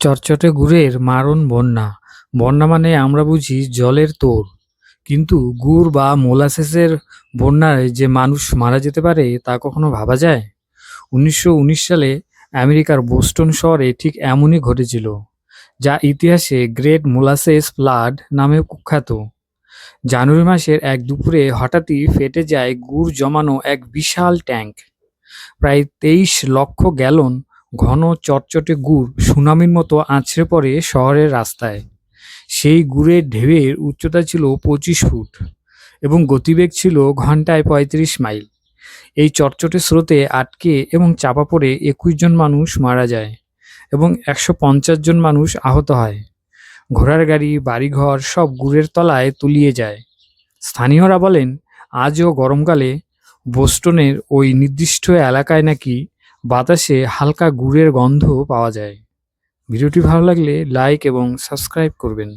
চটচটে গুড়ের মারণ বন্যা। বন্যা মানে আমরা বুঝি জলের তোড় কিন্তু গুড় বা মোলাসেসের বন্যায় যে মানুষ মারা যেতে পারে, তা কখনো ভাবা যায়? উনিশশো উনিশ সালে আমেরিকার বোস্টন শহরে ঠিক এমনই ঘটেছিল, যা ইতিহাসে গ্রেট মোলাসেস ফ্লাড নামে কুখ্যাত। জানুয়ারি মাসের এক দুপুরে হঠাৎই ফেটে যায় গুড় জমানো এক বিশাল ট্যাঙ্ক। প্রায় তেইশ লক্ষ গ্যালন ঘন চটচটে গুড় সুনামির মতো আছড়ে পড়ে শহরের রাস্তায়। সেই গুড়ের ঢেউয়ের উচ্চতা ছিল পঁচিশ ফুট এবং গতিবেগ ছিল ঘন্টায় পঁয়ত্রিশ মাইল। এই চটচটে স্রোতে আটকে এবং চাপা পড়ে একুশ জন মানুষ মারা যায় এবং একশো পঞ্চাশ জন মানুষ আহত হয়। ঘোড়ার গাড়ি, বাড়িঘর সব গুড়ের তলায় তলিয়ে যায়। স্থানীয়রা বলেন, আজও গরমকালে বোস্টনের ওই নির্দিষ্ট এলাকায় নাকি বাতাসে হালকা গুড়ের গন্ধ পাওয়া যায়। ভিডিওটি ভালো লাগলে লাইক এবং সাবস্ক্রাইব করবেন।